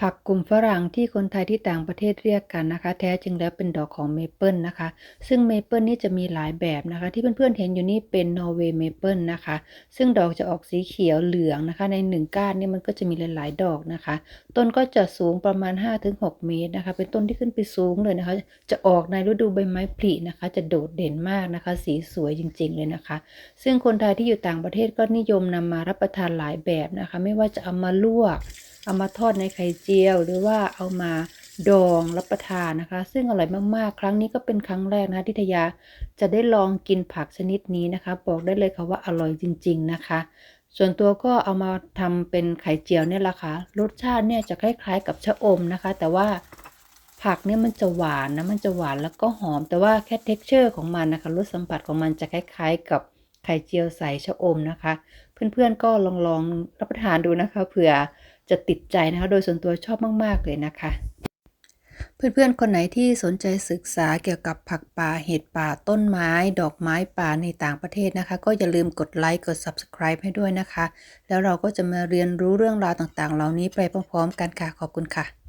ผักกลุ่มฝรั่งที่คนไทยที่ต่างประเทศเรียกกันนะคะ แท้จริงแล้วเป็นดอกของเมเปิลนะคะ ซึ่งเมเปิลนี่จะมีหลายแบบนะคะ ที่เพื่อนๆเห็นอยู่นี่เป็นนอร์เวย์เมเปิลนะคะ ซึ่งดอกจะออกสีเขียวเหลืองนะคะ ในหนึ่งก้านนี่มันก็จะมีหลายๆดอกนะคะ ต้นก็จะสูงประมาณ 5-6 เมตรนะคะ เป็นต้นที่ขึ้นไปสูงเลยนะคะ จะออกในฤดูใบไม้ผลินะคะ จะโดดเด่นมากนะคะ สีสวยจริง ๆ เลยนะคะ ซึ่งคนไทยที่อยู่ต่างประเทศก็นิยมนำมารับประทานหลายแบบนะคะ ไม่ว่าจะเอามาลวก เอามาทอดในไข่เจียว หรือว่าเอามาดองรับประทานนะคะ ซึ่งอร่อยมากๆ ครั้งนี้ก็เป็นครั้งแรกนะที่ทยาจะได้ลองกินผักชนิดนี้นะคะ บอกได้เลยค่ะว่าอร่อยจริง ๆนะคะ ส่วนตัวก็เอามาทำเป็นไข่เจียวเนี่ยแหละค่ะรสชาติเนี่ยจะคล้ายๆ กับชะอมนะคะ แต่ว่าผักเนี่ยมันจะหวานนะมันจะหวานแล้วก็หอม แต่ว่าแค่เท็กเจอร์ของมันนะคะรสสัมผัสของมันจะคล้ายๆ กับไข่เจียวใส่ชะอมนะคะ เพื่อนๆก็ลองลองรับประทานดูนะคะเผื่อ จะติดใจนะคะโดยส่วนตัวชอบมาก ๆ เลยนะคะ เพื่อนๆ คนไหนที่สนใจศึกษาเกี่ยวกับผักป่าเห็ดป่าต้นไม้ ดอกไม้ป่าในต่างประเทศนะคะ ก็อย่าลืมกดไลค์กด Subscribe ให้ด้วยนะคะ แล้วเราก็จะมาเรียนรู้เรื่องราวต่างๆ เหล่านี้ไปพร้อมๆ กันค่ะขอบคุณค่ะ